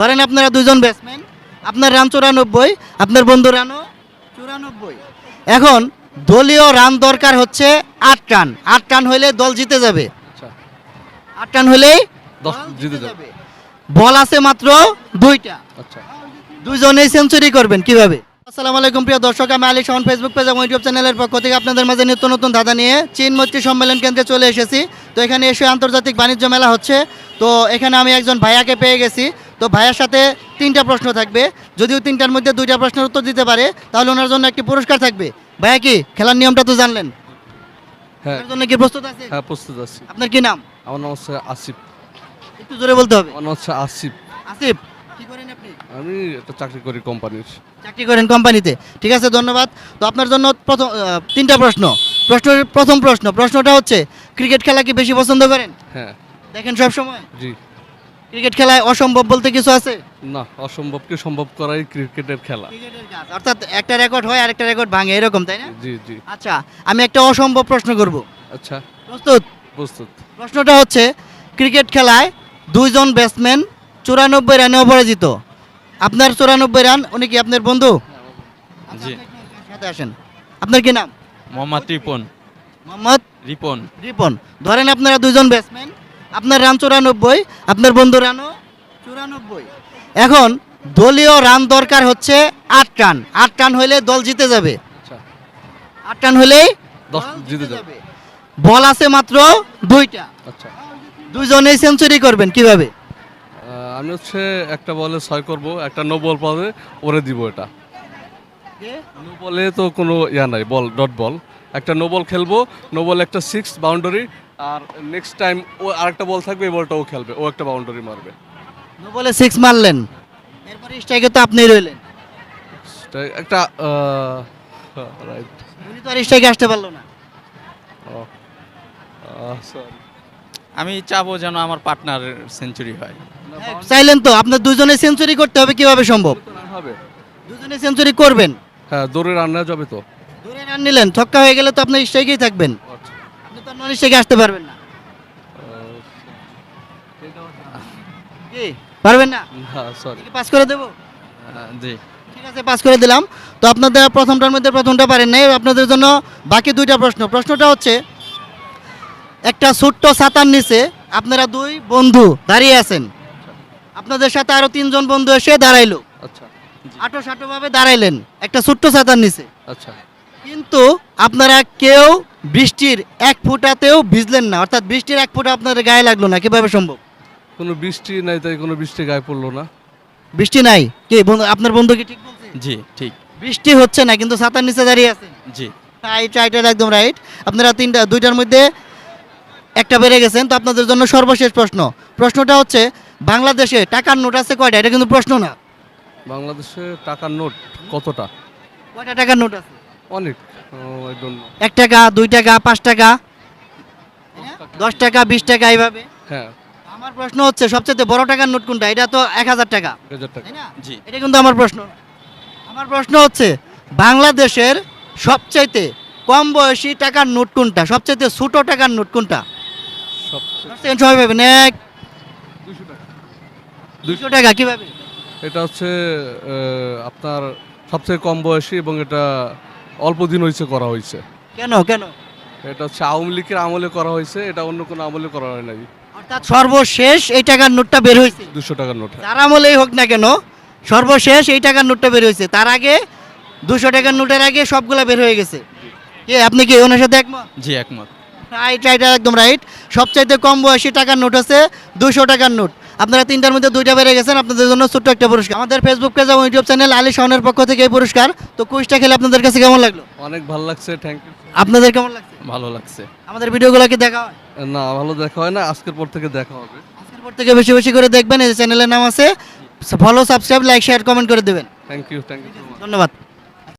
ধরেন আপনারা দুজন ব্যাটসম্যান আপনার রান চুরানব্বই আপনার বন্ধু রানও চুরানব্বই। এখন দলীয় রান দরকার হচ্ছে আট রান। আট রান হইলে দল জিতে যাবে। আচ্ছা। আট রান হলেই জিতে যাবে। বল আছে মাত্র দুইটা। আচ্ছা। দুইজনেই সেঞ্চুরি করবেন কীভাবে? আসসালামু আলাইকুম প্রিয় দর্শক আমি আলী শাহন ফেসবুক পেজ এবং ইউটিউব চ্যানেলের পক্ষ থেকে আপনাদের মাঝে নিত্য নতুন ধাঁধা নিয়ে চীন মৈত্রী সম্মেলন কেন্দ্রে চলে এসেছি। তো এখানে এসে আন্তর্জাতিক বাণিজ্য মেলা হচ্ছে। তো এখানে আমি একজন ভাইয়াকে পেয়ে গেছি। তো ভাইয়ার সাথে তিনটা প্রশ্ন থাকবে। যদিও তিনটার মধ্যে দুইটা প্রশ্নের উত্তর দিতে পারে তাহলে ওনার জন্য একটি পুরস্কার থাকবে। ভাইয়া কি খেলার নিয়মটা তো জানলেন? হ্যাঁ। ওনার জন্য কি প্রস্তুত আছে? হ্যাঁ প্রস্তুত আছি। আপনার কি নাম? আমার নাম হচ্ছে আসিফ। একটু জোরে বলতে হবে। আমার নাম হচ্ছে আসিফ। আসিফ কি করেন আপনি? আমি একটা চাকরি করি কোম্পানির। চাকরি করেন কোম্পানিতে। ঠিক আছে ধন্যবাদ। তো আপনার জন্য প্রথম আহ, তিনটা প্রশ্ন। প্রশ্নের প্রথম প্রশ্ন প্রশ্নটা হচ্ছে ক্রিকেট খেলা কি বেশি পছন্দ করেন? হ্যাঁ। দেখেন সব সময় জি। ক্রিকেট খেলায় অসম্ভব বলতে কিছু আছে? না অসম্ভবকে সম্ভব করাই ক্রিকেটের খেলা। অর্থাৎ একটা রেকর্ড হয় আরেকটা রেকর্ড ভাঙে এরকম তাই না? জি জি। আচ্ছা আমি একটা অসম্ভব প্রশ্ন করব। আচ্ছা। প্রস্তুত? প্রস্তুত। প্রশ্নটা হচ্ছে ক্রিকেট খেলায় দুইজন ব্যাটসম্যান চুরানব্বই রানে অপরাজিত। আপনার চুরানব্বই রান উনি কি আপনার বন্ধু? আচ্ছা, জি। সাথে আসেন। আপনার কি নাম? মোহাম্মদ রিপন। মোহাম্মদ রিপন। রিপন। ধরেন আপনারা দুজন ব্যাটসম্যান আপনার রান চুরানব্বই আপনার বন্ধু রানও চুরানব্বই। এখন দলীয় রান দরকার হচ্ছে আট রান। আট রান হইলে দল জিতে যাবে। আচ্ছা। আট রান হলেই জিতে যাবে। বল আছে মাত্র দুইটা। আচ্ছা। দুইজনেই সেঞ্চুরি করবেন কীভাবে? আমি হচ্ছে একটা বলে ছয় করব একটা নো বল পাবে ওরে দিব এটা। নো বলে তো কোনো ইয়া নাই বল ডট বল একটা নো বল খেলব নো বল একটা সিক্স বাউন্ডারি আর নেক্সট টাইম ও আরেকটা বল থাকবে এই বলটা ও খেলবে ও একটা বাউন্ডারি মারবে। নো বলে সিক্স মারলেন। এরপরে স্ট্রাইকে তো আপনিই রইলেন। একটা রাইট উনি তো আর স্ট্রাইকে আসতে পারল না। সরি আমি চাবো যেন আমার পার্টনার সেঞ্চুরি হয়। হ্যাঁ, চাইলেন তো আপনার দুজনে সেঞ্চুরি করতে হবে কীভাবে সম্ভব? হবে। দুজনে সেঞ্চুরি করবেন। হ্যাঁ দৌড়ে রান্না যাবে তো? দূরে রান নিলেন ছক্কা হয়ে গেলে তো আপনার স্ট্রাইকেই থাকবেন। আচ্ছা। আপনি তো নন স্ট্রাইকে আসতে পারবেন না। কি পারবেন না? না সরি পাস করে দেবো? জি। ঠিক আছে পাস করে দিলাম। তো আপনাদের প্রথমটার মধ্যে প্রথমটা পারেন নাই আপনাদের জন্য বাকি দুইটা প্রশ্ন। প্রশ্নটা হচ্ছে একটা ছোট্ট ছাতার নিচে আপনারা দুই বন্ধু দাঁড়িয়ে আছেন। আপনাদের সাথে আরও তিনজন বন্ধু এসে দাঁড়াইলো। আচ্ছা। আটো সাটো ভাবে দাঁড়াইলেন একটা ছোট্ট ছাতার নিচে। আচ্ছা। কিন্তু আপনারা কেউ বৃষ্টির এক ফুটাতেও ভিজলেন না অর্থাৎ বৃষ্টির এক ফুটা আপনাদের গায়ে লাগল না কীভাবে সম্ভব? কোনো বৃষ্টি নাই তাই কোনো বৃষ্টি গায়ে পড়ল না। বৃষ্টি নাই? কি বন্ধু আপনার বন্ধু কি ঠিক বলছে? জি ঠিক। বৃষ্টি হচ্ছে না কিন্তু ছাতার নিচে দাঁড়িয়ে আছেন জি। রাইট রাইট একদম রাইট আপনারা তিনটা দুইটার মধ্যে একটা বেড়ে গেছেন তো আপনাদের জন্য সর্বশেষ প্রশ্ন। প্রশ্নটা হচ্ছে বাংলাদেশে টাকার নোট আছে কয়টা? এটা কিন্তু প্রশ্ন না। বাংলাদেশে টাকার নোট কতটা? কয়টা টাকার নোট আছে? অনেক। আই ডোন্ট নো এক টাকা দুই টাকা পাঁচ টাকা দশ টাকা বিশ টাকা এইভাবে। হ্যাঁ। আমার প্রশ্ন হচ্ছে সবচেয়ে বড় টাকার নোট কোনটা? এটা তো এক হাজার টাকা। এক হাজার টাকা। তাই না? জি। এটা কিন্তু আমার প্রশ্ন। আমার প্রশ্ন হচ্ছে বাংলাদেশের সবচাইতে কম বয়সী টাকার নোট কোনটা? সবচাইতে ছোট টাকার নোট কোনটা? সবচেয়ে সময় পাবেন এক দুশো টাকা। দুশো টাকা কীভাবে? এটা হচ্ছে আপনার সবচেয়ে কম বয়সী এবং এটা অল্প দিন হয়েছে করা হয়েছে কেন কেন? এটা হচ্ছে আওয়ামী লীগের আমলে করা হয়েছে এটা অন্য কোনো আমলে করা হয় নাই। অর্থাৎ সর্বশেষ এই টাকার নোটটা বের হয়েছে দুশো টাকার নোট তার আমলেই হোক না কেন সর্বশেষ এই টাকার নোটটা বের হয়েছে তার আগে দুশো টাকার নোটের আগে সবগুলা বের হয়ে গেছে। কে আপনি কি ওনার সাথে একমত? জি একমত। রাইট রাইট একদম রাইট সবচাইতে কম বয়সী টাকার নোট আছে দুশো টাকার নোট। আপনারা তিনটার মধ্যে দুইটা বেড়ে গেছেন আপনাদের জন্য ছোট্ট একটা পুরস্কার। আমাদের ফেসবুক পেজ এবং ইউটিউব চ্যানেল আলী শাহনের পক্ষ থেকে এই পুরস্কার। তো কুইজটা খেলে আপনাদের কাছে কেমন লাগল? অনেক ভালো লাগছে থ্যাংক ইউ আপনাদের কেমন লাগছে? ভালো লাগছে। আমাদের ভিডিওগুলো কি দেখা হয়? না ভালো দেখা হয় না আজকের পর থেকে দেখা হবে। আজকের পর থেকে বেশি বেশি করে দেখবেন এই চ্যানেলের নাম আছে। Follow subscribe like share comment করে দেবেন। থ্যাংক ইউ থ্যাংক ইউ ধন্যবাদ।